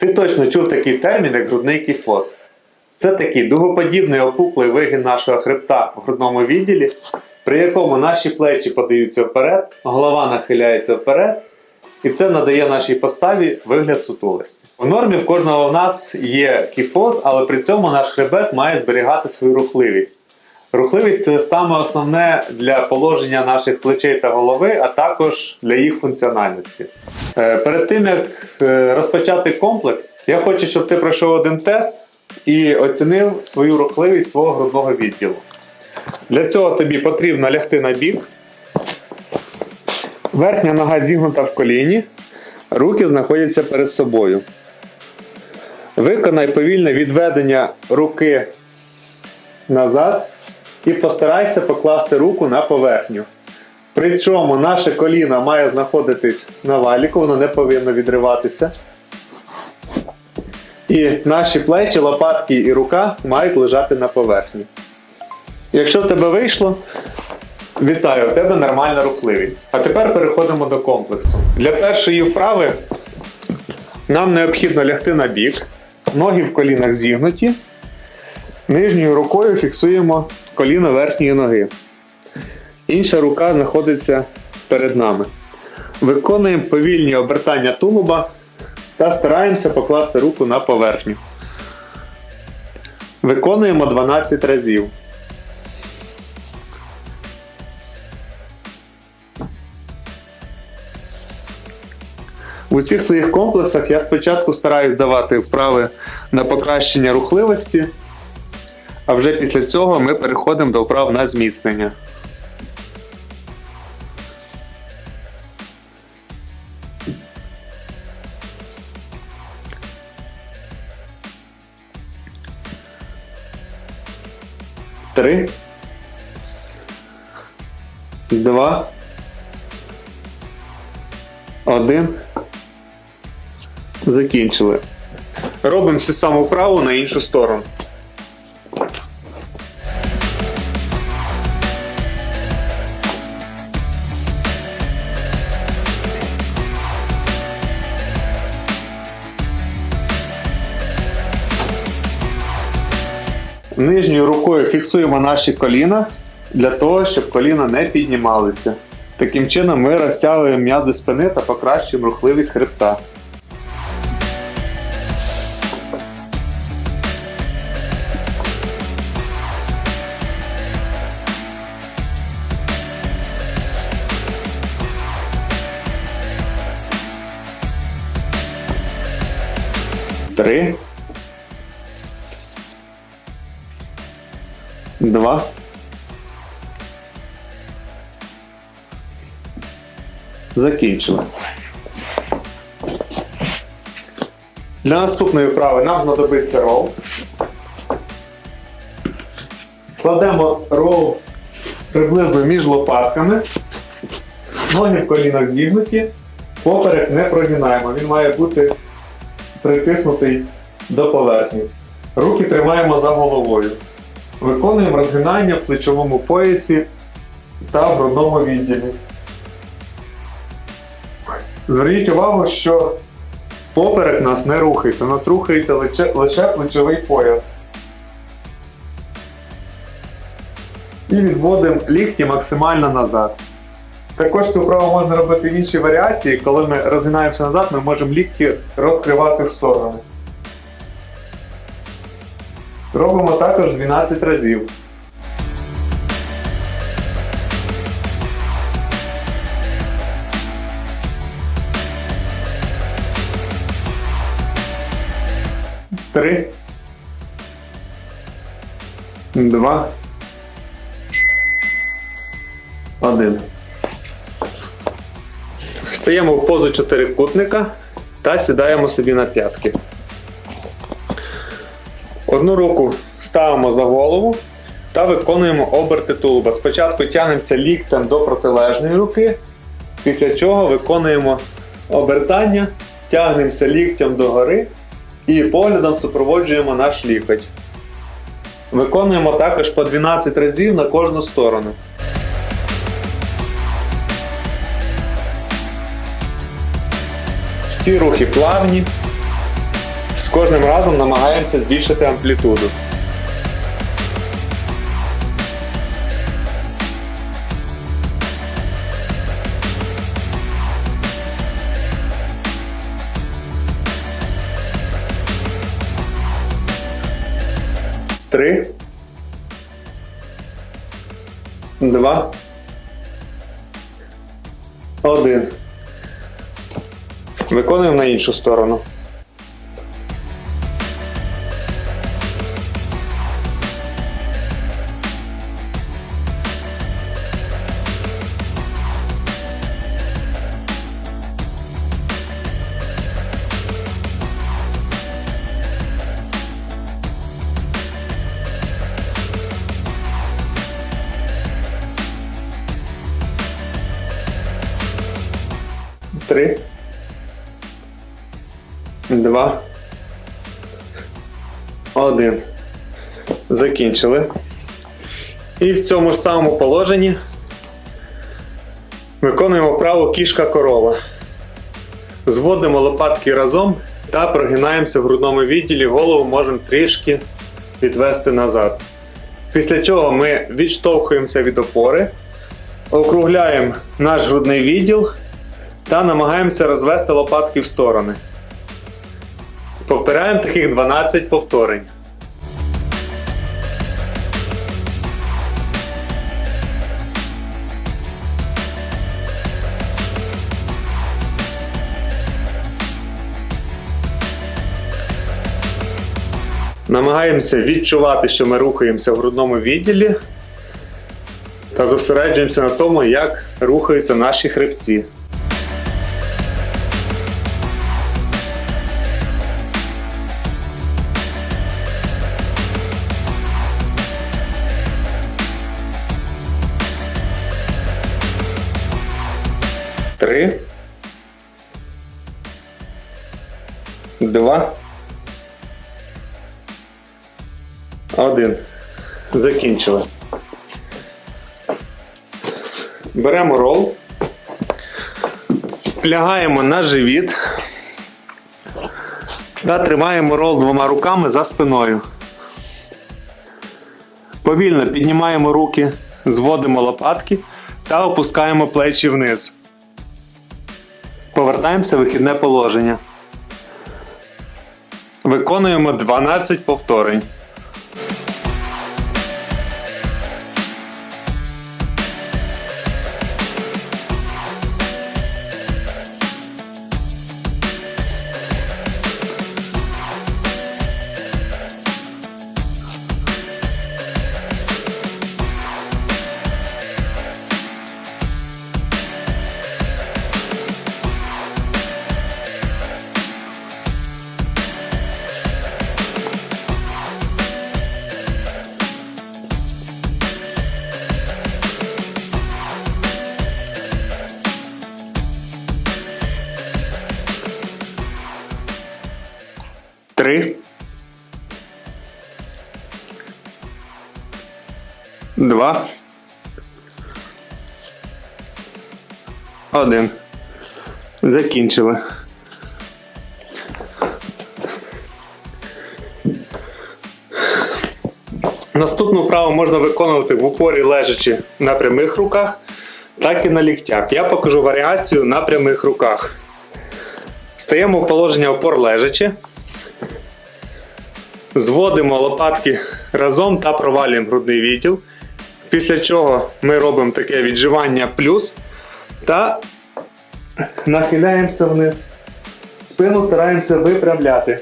Ти точно чув такий термін, як грудний кіфоз. Це такий дугоподібний опуклий вигін нашого хребта в грудному відділі, при якому наші плечі подаються вперед, голова нахиляється вперед, і це надає нашій поставі вигляд сутулості. У нормі в кожного в нас є кіфоз, але при цьому наш хребет має зберігати свою рухливість. Рухливість це саме основне для положення наших плечей та голови, а також для їх функціональності. Е, Перед тим як е, розпочати комплекс, я хочу, щоб ти пройшов один тест і оцінив свою рухливість свого грудного відділу. Для цього тобі потрібно лягти на бік. Верхня нога зігнута в коліні, руки знаходяться перед собою. Виконай повільне відведення руки назад і постарайся покласти руку на поверхню. Причому наше коліно має знаходитись на валіку, воно не повинно відриватися. І наші плечі, лопатки і рука мають лежати на поверхні. Якщо в тебе вийшло, вітаю, у тебе нормальна рухливість. А тепер переходимо до комплексу. Для першої вправи нам необхідно лягти на бік, ноги в колінах зігнуті. Нижньою рукою фіксуємо коліно верхньої ноги. Інша рука знаходиться перед нами. Виконуємо повільні обертання тулуба та стараємося покласти руку на поверхню. Виконуємо 12 разів. В усіх своїх комплексах я спочатку стараюсь давати вправи на покращення рухливості, а вже після цього ми переходимо до вправ на зміцнення. Три. Два. Один. Закінчили. Робимо цю саму вправу на іншу сторону. Нижньою рукою фіксуємо наші коліна для того, щоб коліна не піднімалися. Таким чином ми розтягуємо м'язи спини та покращуємо рухливість хребта. Три. Два. Закінчили. Для наступної вправи нам знадобиться рол. Кладемо рол приблизно між лопатками. Ноги в колінах зігнуті. Поперек не прогинаємо. Він має бути притиснутий до поверхні. Руки тримаємо за головою. Виконуємо розгинання в плечовому поясі та в грудному відділі. Зверніть увагу, що поперек нас не рухається, у нас рухається лише, лише плечовий пояс. І відводимо лікті максимально назад. Також цю вправу можна робити в іншій варіації, коли ми розгинаємося назад, ми можемо лікті розкривати в сторони. Робимо також 12 разів. Три. Два. Один. Стаємо в позу чотирикутника та сідаємо собі на п'ятки. Одну руку ставимо за голову та виконуємо оберти тулуба. Спочатку тягнемося ліктем до протилежної руки, після чого виконуємо обертання, тягнемося ліктем догори і поглядом супроводжуємо наш лікоть. Виконуємо також по 12 разів на кожну сторону. Всі рухи плавні. З кожним разом намагаємося збільшити амплітуду. Три. Два. Один. Виконуємо на іншу сторону. Два. Один. Закінчили. І в цьому ж самому положенні виконуємо вправу кішка корова. Зводимо лопатки разом та прогинаємося в грудному відділі, голову можемо трішки відвести назад. Після чого ми відштовхуємося від опори, округляємо наш грудний відділ та намагаємося розвести лопатки в сторони. Повторяємо таких 12 повторень. Намагаємося відчувати, що ми рухаємося в грудному відділі та зосереджуємося на тому, як рухаються наші хребці. Три. Два. Один. Закінчили. Беремо рол. Лягаємо на живіт. Та тримаємо рол двома руками за спиною. Повільно піднімаємо руки, зводимо лопатки та опускаємо плечі вниз. Повертаємося в вихідне положення. Виконуємо 12 повторень. Два. Один. Закінчили. Наступну вправу можна виконувати в упорі лежачи на прямих руках, так і на ліктях. Я покажу варіацію на прямих руках. Стаємо в положення опор лежачи. Зводимо лопатки разом та провалюємо грудний відділ. Після чого ми робимо таке відживання плюс та нахиляємося вниз. Спину стараємося випрямляти.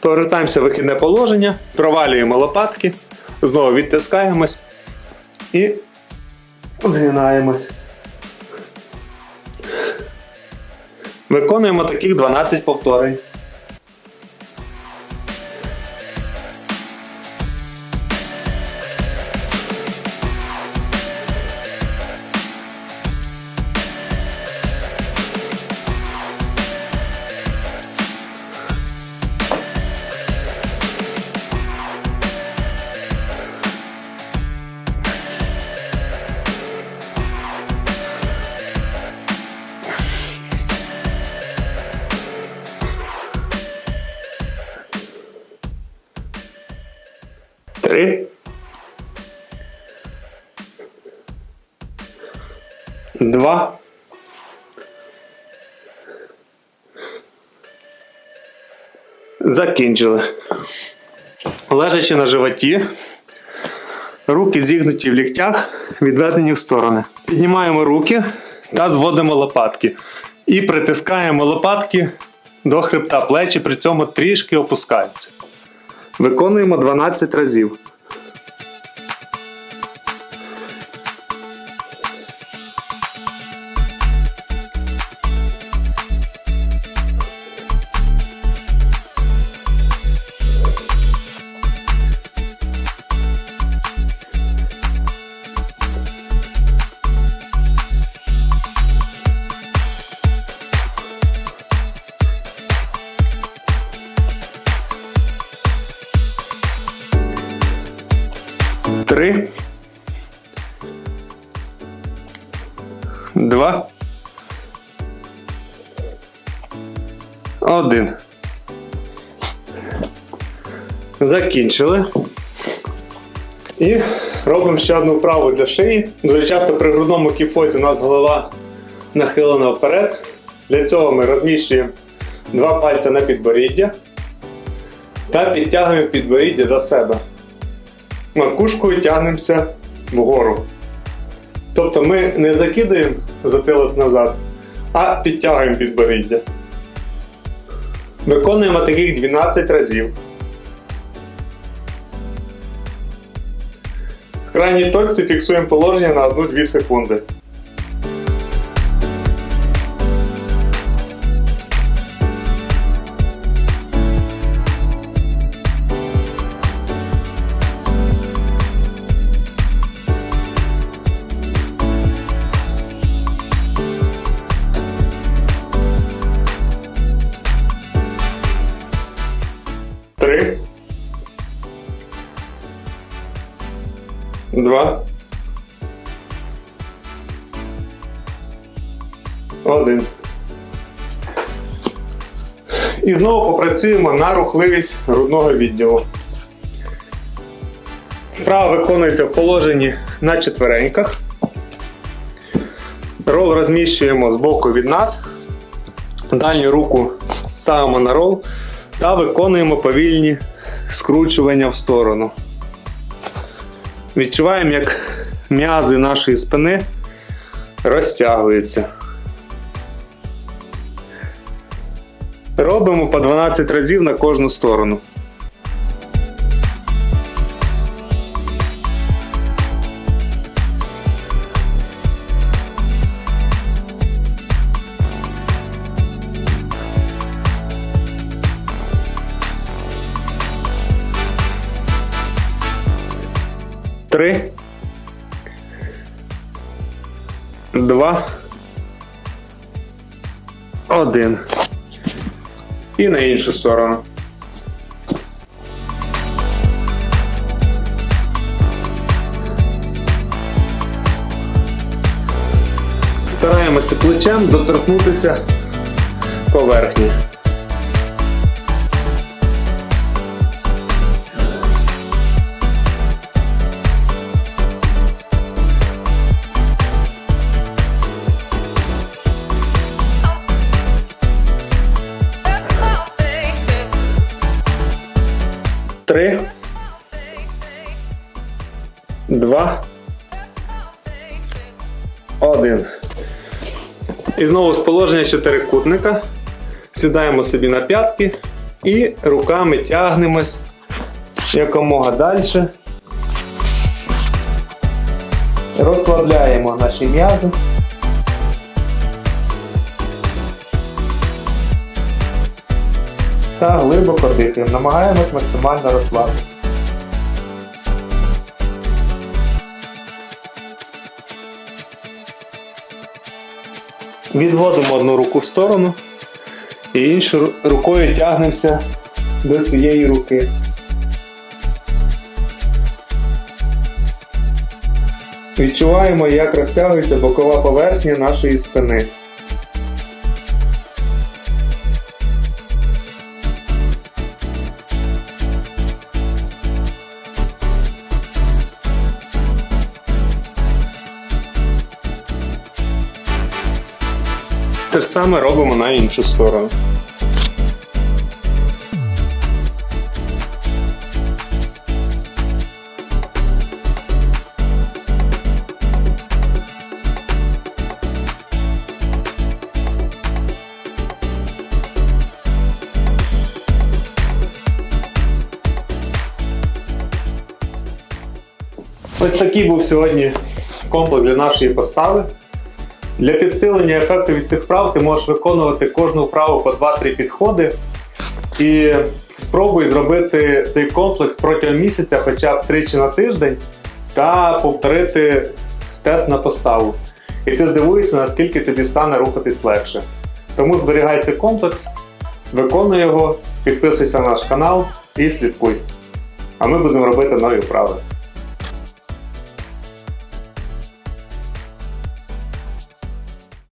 Повертаємося в вихідне положення, провалюємо лопатки, знову відтискаємось і згинаємось. Виконуємо таких 12 повторень. Два. Закінчили. Лежачи на животі, руки зігнуті в ліктях, відведені в сторони. Піднімаємо руки та зводимо лопатки. І притискаємо лопатки до хребта. Плечі при цьому трішки опускаються. Виконуємо 12 разів. Два. Один. Закінчили. І робимо ще одну вправу для шиї. Дуже часто при грудному кіфозі у нас голова нахилена вперед. Для цього ми розміщуємо два пальця на підборіддя та підтягуємо підборіддя до себе макушкою тягнемося вгору. Тобто ми не закидаємо затилок назад, а підтягуємо підборіддя. Виконуємо таких 12 разів. В крайній точці фіксуємо положення на 1-2 секунди. Знову попрацюємо на рухливість грудного відділу. Вправа виконується в положенні на четвереньках. Рол розміщуємо з боку від нас. Дальню руку ставимо на рол та виконуємо повільні скручування в сторону. Відчуваємо, як м'язи нашої спини розтягуються. Робимо по 12 разів на кожну сторону. Три. Два. Один. І на іншу сторону. Стараємося плечем доторкнутися поверхні. Три. Два. Один. І знову з положення чотирикутника. Сідаємо собі на п'ятки і руками тягнемось якомога далі. Розслабляємо наші м'язи. Та глибоко дихаємо. Намагаємось максимально розслабитися. Відводимо одну руку в сторону і іншою рукою тягнемося до цієї руки. Відчуваємо, як розтягується бокова поверхня нашої спини. Те ж саме робимо на іншу сторону. Ось такий був сьогодні комплекс для нашої постави. Для підсилення ефекту від цих вправ ти можеш виконувати кожну вправу по 2-3 підходи. І спробуй зробити цей комплекс протягом місяця хоча б тричі на тиждень та повторити тест на поставу. І ти здивуєшся, наскільки тобі стане рухатись легше. Тому зберігай цей комплекс, виконуй його, підписуйся на наш канал і слідкуй. А ми будемо робити нові вправи.